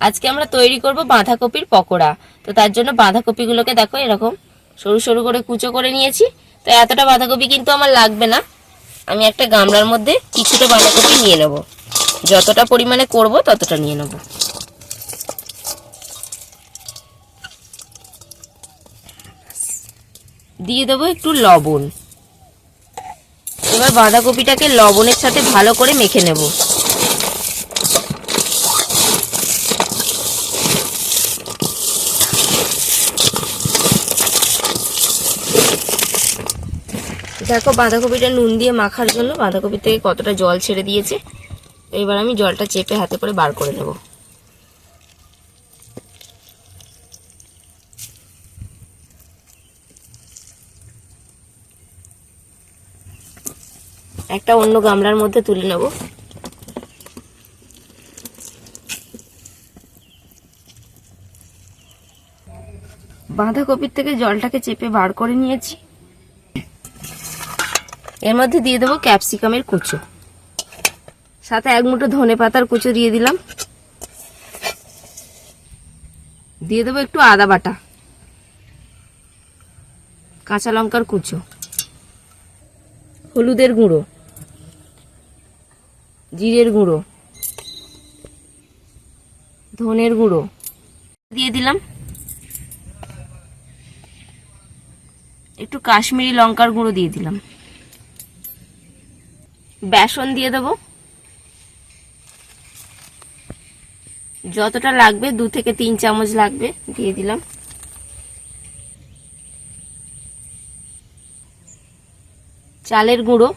আজকে আমরা তৈরি করব বাঁধাকপির পকোড়া। তো তার জন্য বাঁধাকপিগুলোকে দেখো এরকম সরু সরু করে কুচো করে নিয়েছি। তো এতটা বাঁধাকপি কিন্তু আমার লাগবে না। আমি একটা গামলার মধ্যে কিছুটা বাঁধাকপি নিয়ে নেব। যতটা পরিমাণে করব ততটা নিয়ে নেব। দিয়ে দেবো একটু লবণ। এবার বাঁধাকপিটাকে লবণের সাথে ভালো করে মেখে নেব। দেখো বাঁধাকপিটা নুন দিয়ে মাখার জন্য বাঁধাকপি থেকে কতটা জল ছেড়ে দিয়েছে। এবার আমি জলটা চেপে হাতে করে বার করে নেব। একটা অন্য গামলার মধ্যে তুলে নেব। বাঁধাকপির থেকে জলটাকে চেপে বার করে নিয়েছি। এর মধ্যে দিয়ে দেবো ক্যাপসিকামের কুচো। সাথে এক মুঠো ধনে পাতার কুচো দিয়ে দিলাম। দিয়ে দেবো একটু আদা বাটা। কাঁচা লঙ্কার কুচো। হলুদের গুঁড়ো। জিরের গুঁড়ো। ধনের গুঁড়ো। দিয়ে দিলাম। একটু কাশ্মীরি লঙ্কার গুঁড়ো দিয়ে দিলাম। বেসন দিয়ে দেবো। যতটা লাগবে, দু থেকে তিন চামচ লাগবে, দিয়ে দিলাম। চালের গুঁড়ো।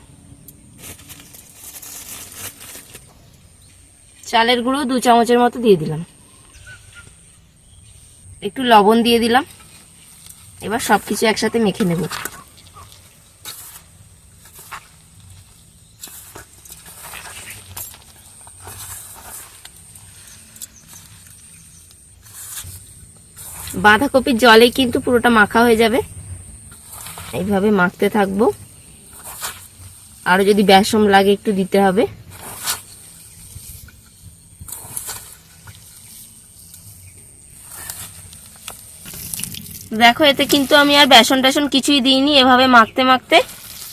চালের গুঁড়ো দু চামচের মতো দিয়ে দিলাম। একটু লবণ দিয়ে দিলাম। এবার সব কিছু একসাথে মেখে নেব। বাঁধাকপির জলে কিন্তু পুরোটা মাখা হয়ে যাবে। এইভাবে মাখতে থাকব। আরও যদি বেসম লাগে একটু দিতে হবে। দেখো, এতে কিন্তু আমি আর বেসন টেসন কিছুই দিইনি। এভাবে মাখতে মাখতে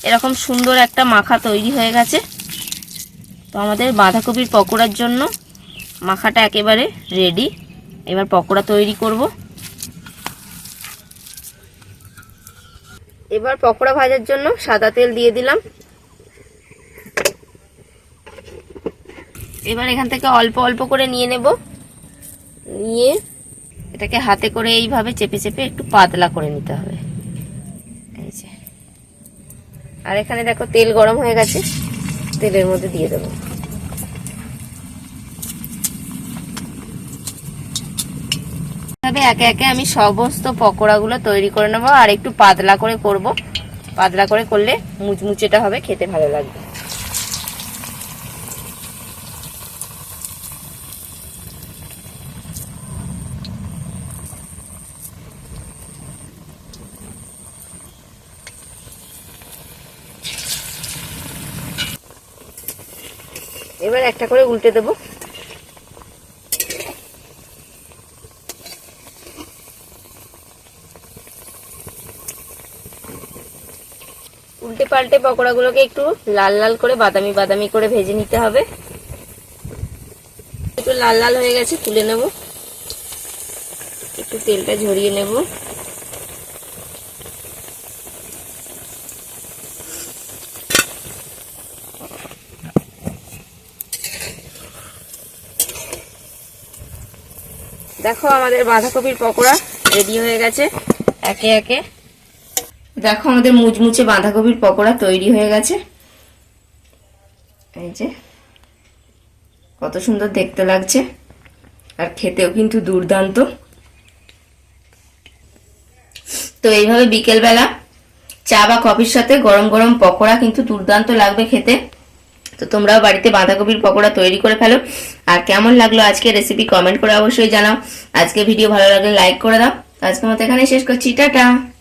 এরকম সুন্দর একটা মাখা তৈরি হয়ে গেছে। তো আমাদের বাঁধাকপির পকোড়ার জন্য মাখাটা একেবারে রেডি এবার পকোড়া তৈরি করব। এবার পকোড়া ভাজার জন্য সাদা তেল দিয়ে দিলাম। এবার এখান থেকে অল্প অল্প করে নিয়ে নেব। নিয়ে এটাকে হাতে করে এইভাবে চেপে চেপে একটু পাতলা করে নিতে হবে। এই যে। আর এখানে দেখো তেল গরম হয়ে গেছে। তেলের মধ্যে দিয়ে দেবো। একে একে আমি সমস্ত পকোড়াগুলো তৈরি করে নেব আর একটু পাতলা করে করব। পাতলা করে করলে মুচমুচেটা হবে, খেতে ভালো লাগবে। এবার একটা করে উল্টে দেবো। উল্টে পাল্টে পকোড়াগুলোকে একটু লাল লাল করে বাদামি বাদামি করে ভেজে নিতে হবে। একটু লাল লাল হয়ে গেছে, তুলে নেব। একটু তেলটা ঝরিয়ে নেব। দেখো আমাদের বাঁধাকপির পকোড়া রেডি হয়ে গেছে। একে একে দেখো আমাদের মুচমুচে বাঁধাকপির পকোড়া তৈরি হয়ে গেছে। এই যে, কত সুন্দর দেখতে লাগছে। আর খেতেও কিন্তু দুর্দান্ত। তো এইভাবে বিকেলবেলা চা বা কফির সাথে গরম গরম পকোড়া কিন্তু দুর্দান্ত লাগবে খেতে। তো তোমরাও বাড়িতে বাঁধাকপির পকোড়া তৈরি করে ফেলো। আর কেমন লাগল আজকে রেসিপি কমেন্ট করে অবশ্যই জানাও। আজকে ভিডিও ভালো লাগলে লাইক করে দাও। আজকের মতো এখানে শেষ করছি। টাটা!